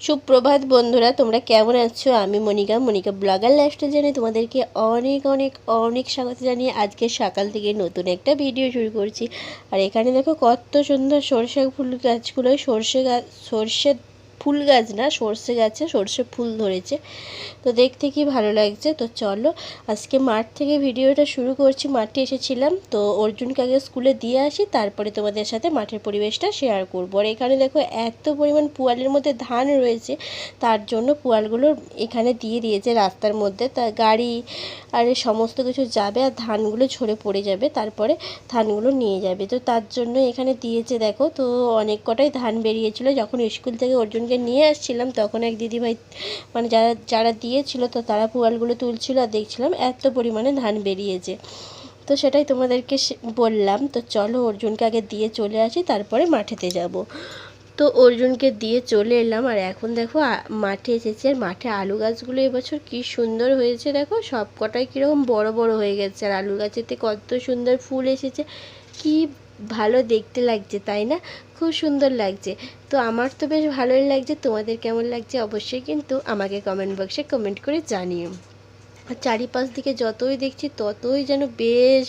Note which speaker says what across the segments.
Speaker 1: সুপ্রভাত বন্ধুরা, তোমরা কেমন আছো? আমি মনিকা মনিকা ব্লগার লাস্টে জানিয়ে তোমাদেরকে অনেক অনেক অনেক স্বাগত জানিয়ে আজকে সকাল থেকে নতুন একটা ভিডিও শুরু করছি। আর এখানে দেখো কত সুন্দর সর্ষে ফুল গাছগুলো, সর্ষে গাছ সর্ষে ফুল গাছ না, সর্ষে গাছে সর্ষে ফুল ধরেছে। তো দেখতে কি ভালো লাগছে। তো চলো, আজকে মাঠ থেকে ভিডিওটা শুরু করছি। মাঠে এসেছিলাম, তো অর্জুনকে আগে স্কুলে দিয়ে আসি, তারপরে তোমাদের সাথে মাঠের পরিবেশটা শেয়ার করব। আর এখানে দেখো, এত পরিমাণ পুয়ালের মধ্যে ধান রয়েছে, তার জন্য পুয়ালগুলো এখানে দিয়ে দিয়েছে রাস্তার মধ্যে। তা গাড়ি আর সমস্ত কিছু যাবে আর ধানগুলো ঝরে পড়ে যাবে, তারপরে ধানগুলো নিয়ে যাবে। তো তার জন্য এখানে দিয়েছে, দেখো, তো অনেক কটাই ধান বেরিয়েছিল। যখন স্কুল থেকে অর্জুনকে নিয়ে আসছিলাম, তখন এক দিদিভাই মানে যারা যারা দিয়েছিল, তো তারা পুয়ালগুলো তুলছিল আর দেখছিলাম এত পরিমাণে ধান বেরিয়েছে। তো সেটাই তোমাদেরকে বললাম, তো চলো অর্জুনকে আগে দিয়ে চলে আসি, তারপরে মাঠেতে যাব। তো অর্জুনকে দিয়ে চলে এলাম, আর এখন দেখো মাঠে এসেছি, আর মাঠে আলু গাছগুলো এবছর কি সুন্দর হয়েছে দেখো সব কটাই কীরকম বড় বড় হয়ে গেছে, আর আলু গাছেতে কত সুন্দর ফুল এসেছে, কি ভালো দেখতে লাগছে, তাই না? খুব সুন্দর লাগছে। তো আমার তো বেশ ভালোই লাগছে, তোমাদের কেমন লাগছে অবশ্যই কিন্তু আমাকে কমেন্ট বক্সে কমেন্ট করে জানিও। আর চারিপাশ দিকে যতই দেখছি ততই যেন বেশ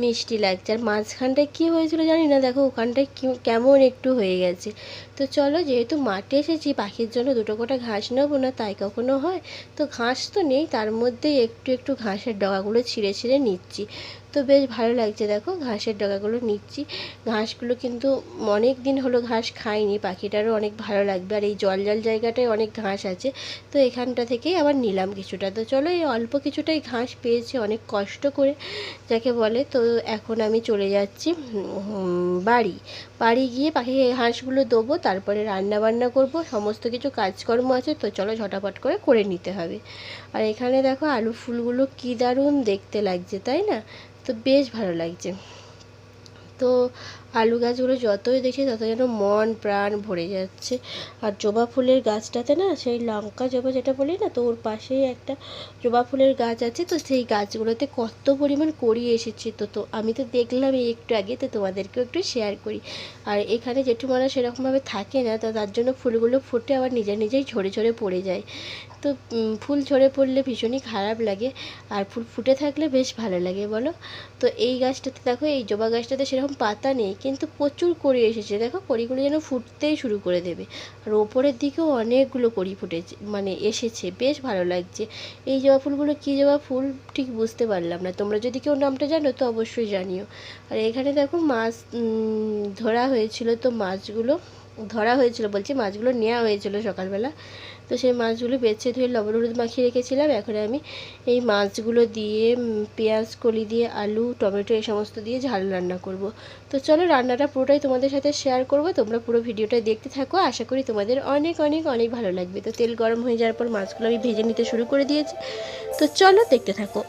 Speaker 1: মিষ্টি লাগছে। আর মাঝখানটায় কী হয়েছিল জানি না, দেখো ওখানটায় কেমন একটু হয়ে গেছে। তো চলো যেহেতু মাঠে এসেছি, পাখির জন্য দুটো কোটা ঘাস নেব না, তাই কখনো হয়? তো ঘাস তো নেই, তার মধ্যেই একটু একটু ঘাসের ডগাগুলো ছিঁড়ে ছিঁড়ে নিচ্ছি। তো বেশ ভালো লাগছে। দেখো ঘাসের ডগাগুলো নিচ্ছি। ঘাসগুলো কিন্তু অনেক দিন হলো ঘাস খাইনি, পাখিটারও অনেক ভালো লাগবে। আর এই জল জল জায়গাটায় অনেক ঘাস আছে। তো এখানটা থেকেই আবার নিলাম কিছুটা। তো চলো এই অল্প কিছুটাই ঘাস পেয়েছি অনেক কষ্ট করে, যাকে বলে। তো এখন আমি চলে যাচ্ছি বাড়ি। বাড়ি গিয়ে পাখি ঘাসগুলো দেবো, তারপরে রান্না বান্না করব। সমস্ত কিছু কাজকর্ম আছে, তো চলো ঝটাপট করে করে নিতে হবে। আর এখানে দেখো আলু ফুলগুলো কী দারুণ দেখতে লাগছে, তাই না? তো বেশ ভালো লাগছে। তো আলু গাছগুলো যতই দেখছি তত যেন মন, প্রাণ ভরে যাচ্ছে। আর জবা ফুলের গাছটাতে না, সেই লঙ্কা জবা যেটা বলি না, তো ওর পাশেই একটা জবা ফুলের গাছ আছে, তো সেই গাছগুলোতে কত পরিমাণ কড়ি এসেছে, তো তো আমি তো দেখলাম এই একটু আগে, তো তোমাদেরকেও একটু শেয়ার করি। আর এখানে জেঠুমারা সেরকমভাবে থাকে না, তো তার জন্য ফুলগুলো ফুটে আবার নিজে নিজেই ঝরে ঝরে পড়ে যায়। তো ফুল ঝরে পড়লে ভীষণই খারাপ লাগে, আর ফুল ফুটে থাকলে বেশ ভালো লাগে, বলো? তো এই গাছটাতে দেখো, এই জবা গাছটাতে সেরকম পাতা নেই। কিন্তু প্রচুর কড়ি এসেছে। দেখো, কড়িগুলো যেন ফুটতেই শুরু করে দেবে। আর ওপরের দিকেও অনেকগুলো কড়ি ফুটেছে মানে এসেছে। বেশ ভালো লাগছে। এই জবা ফুলগুলো কী জবা ফুল? ঠিক বুঝতে পারলাম না। তোমরা যদি কেউ নামটা জানো, তো অবশ্যই জানিও। আর এখানে দেখো, মাছ ধরা হয়েছিল। তো মাছগুলো, ধরা হয়েছিল বলছি, মাছগুলো নেওয়া হয়েছিল সকালবেলা। তো সেই মাছগুলো বেছে ধুয়ে লবণ হলুদ মাখিয়ে রেখেছিলাম। এখন আমি এই মাছগুলো দিয়ে পেঁয়াজ, কলি দিয়ে, আলু, টমেটো এই সমস্ত দিয়ে ঝাল রান্না করব। তো চলো রান্নাটা পুরোটাই তোমাদের সাথে শেয়ার করব। তোমরা পুরো ভিডিওটা দেখতে থাকো। আশা করি তোমাদের অনেক অনেক অনেক ভালো লাগবে। তো তেল গরম হয়ে যাওয়ার পর মাছগুলো আমি ভেজে নিতে শুরু করে দিয়েছি। তো চলো দেখতে থাকো।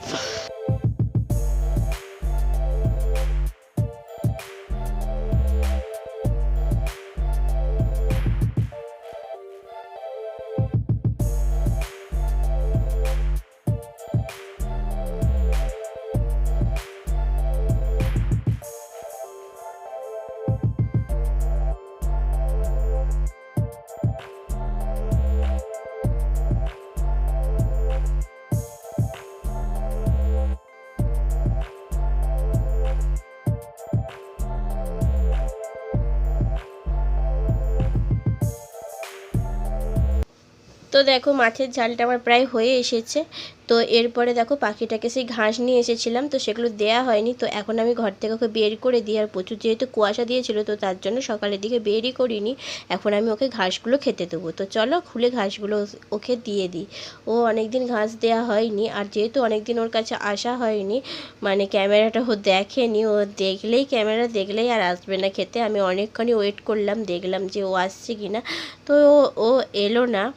Speaker 1: তো দেখো মাছের ঝালটা আমার প্রায় হয়ে এসেছে। তো এরপরে দেখো পাখিটাকে সেই ঘাস নিয়ে এসেছিলাম, তো সেগুলো দেয়া হয়নি। তো এখন আমি ঘর থেকে ওকে বের করে দিই। আর প্রচুর যেহেতু কুয়াশা দিয়েছিল, তো তার জন্য সকালের দিকে বেরই করিনি। এখন আমি ওকে ঘাসগুলো খেতে দেবো। তো চলো খুলে ঘাসগুলো ওকে দিয়ে দিই। ও অনেক দিন ঘাস দেওয়া হয়নি, আর যেহেতু অনেক দিন ওর কাছে আসা হয়নি মানে ক্যামেরাটা ও দেখেনি। ও দেখলেই, ক্যামেরা দেখলেই আর আসবে না খেতে। আমি অনেকক্ষণই ওয়েট করলাম, দেখলাম যে ও আসছে কি না তো ও- এলো না।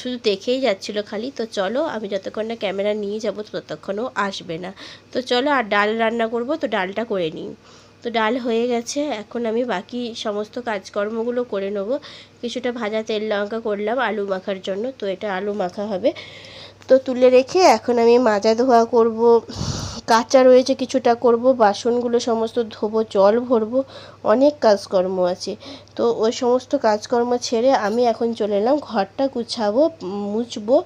Speaker 1: শুধু দেখেই যাচ্ছিল খালি। তো চলো, আমি যতক্ষণ না ক্যামেরা নিয়ে যাব, ততক্ষণও আসবে না। তো চলো, আর ডাল রান্না করব, তো ডালটা করে নিই। তো ডাল হয়ে গেছে, এখন আমি বাকি সমস্ত কাজকর্মগুলো করে নেব। কিছুটা ভাজা তেল লঙ্কা করলাম আলু মাখার জন্য, তো এটা আলু মাখা হবে। তো তুলে রেখে এখন আমি মাজা ধোয়া করব। কাঁচা রয়েছে কিছুটা করব, বাসনগুলো সমস্ত ধোবো, জল ভরবো, অনেক কাজকর্ম আছে। তো ওই সমস্ত কাজকর্ম ছেড়ে আমি এখন চলে এলাম, ঘরটা গুছাবো, মুছবো,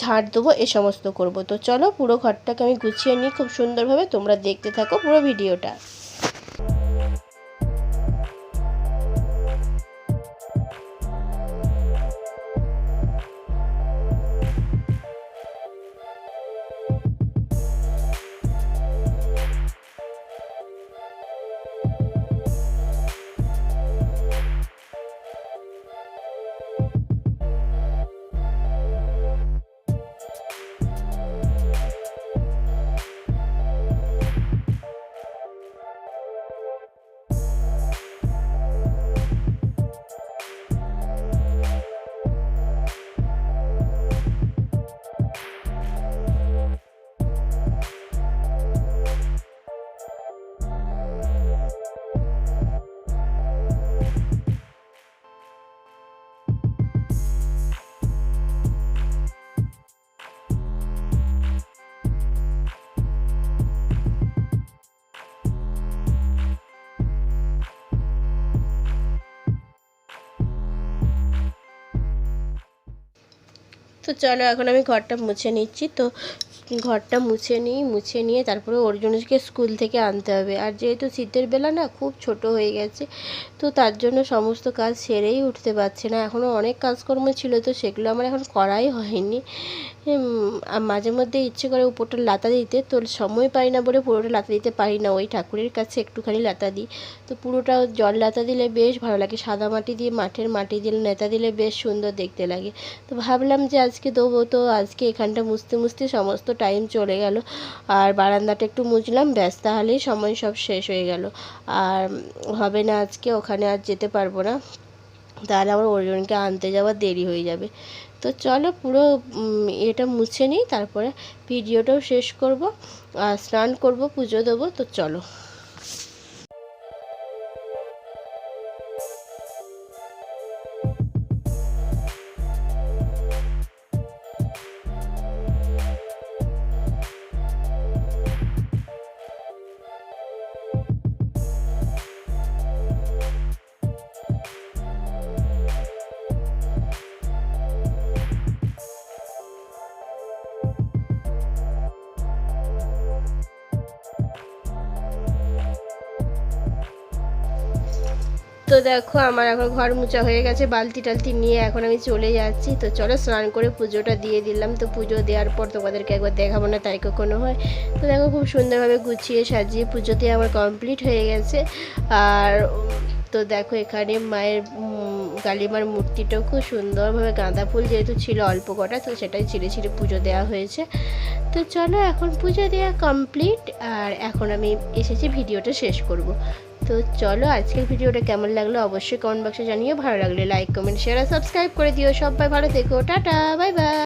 Speaker 1: ঝাড় দেবো, এ সমস্ত করব। তো চলো পুরো ঘরটাকে আমি গুছিয়ে নিই, খুব সুন্দরভাবে তোমরা দেখতে থাকো পুরো ভিডিওটা। তো চলো এখন আমি ঘরটা মুছে নিচ্ছি। তো ঘরটা মুছে নিই, মুছে নিয়ে তারপরে অর্জুনকে স্কুল থেকে আনতে হবে। আর যেহেতু শীতের বেলা না, খুব ছোট হয়ে গেছে, তো তার জন্য সমস্ত কাজ সেরেই উঠতে পারছে না। এখনও অনেক কাজকর্ম ছিল, তো সেগুলো আমার এখন করাই হয়নি। মাঝে মধ্যে ইচ্ছে করে উপরটা লাতা দিতে, তো সময় পাই না বলে পুরোটা লাতা দিতে পারি না। ওই ঠাকুরের কাছে একটুখানি লাতা দিই। তো পুরোটা জল লাতা দিলে বেশ ভালো লাগে। সাদা মাটি দিয়ে, মাঠের মাটি দিলে নেতা দিলে বেশ সুন্দর দেখতে লাগে। তো ভাবলাম যে আজকে দেবো, তো আজকে এখানটা মুছতে মুছতে সমস্ত টাইম চলে গেল। আর বারান্দাটা একটু মুছলাম, ব্যাস তাহলেই সময় সব শেষ হয়ে গেল। আর হবে না আজকে, ওখানে আর যেতে পারব না। তাহলে আমার অর্জুনকে আনতে যাওয়া দেরি হয়ে যাবে। তো চলো পুরো এটা মুছে নিই, তারপরে ভিডিওটাও শেষ করব। আর স্নান করব, পুজো দেবো, তো চলো। তো দেখো, আমার এখন ঘর মোছা হয়ে গেছে, বালতি টালতি নিয়ে এখন আমি চলে যাচ্ছি। তো চলো স্নান করে পুজোটা দিয়ে দিলাম। তো পুজো দেওয়ার পর তোমাদেরকে একবার দেখাবো না তাই কখনো হয়। তো দেখো, খুব সুন্দরভাবে গুছিয়ে সাজিয়ে পুজোতে আমার কমপ্লিট হয়ে গেছে। আর তো দেখো, এখানে মায়ের কালিমার মূর্তিটাও খুব সুন্দরভাবে গাঁদা ফুল যেহেতু ছিল অল্প কটা, তো সেটাই ছিঁড়ে ছিঁড়ে পুজো দেওয়া হয়েছে। তো চলো, এখন পুজো দেওয়া কমপ্লিট আর এখন আমি এসেছি, ভিডিওটা শেষ করব। তো চলো আজকের ভিডিওটা কেমন লাগল অবশ্যই কমেন্ট বক্সে জানিয়ে ভালো লাগলে লাইক কমেন্ট শেয়ার আর সাবস্ক্রাইব করে দিও। সবাই ভালো থেকো। Tata bye bye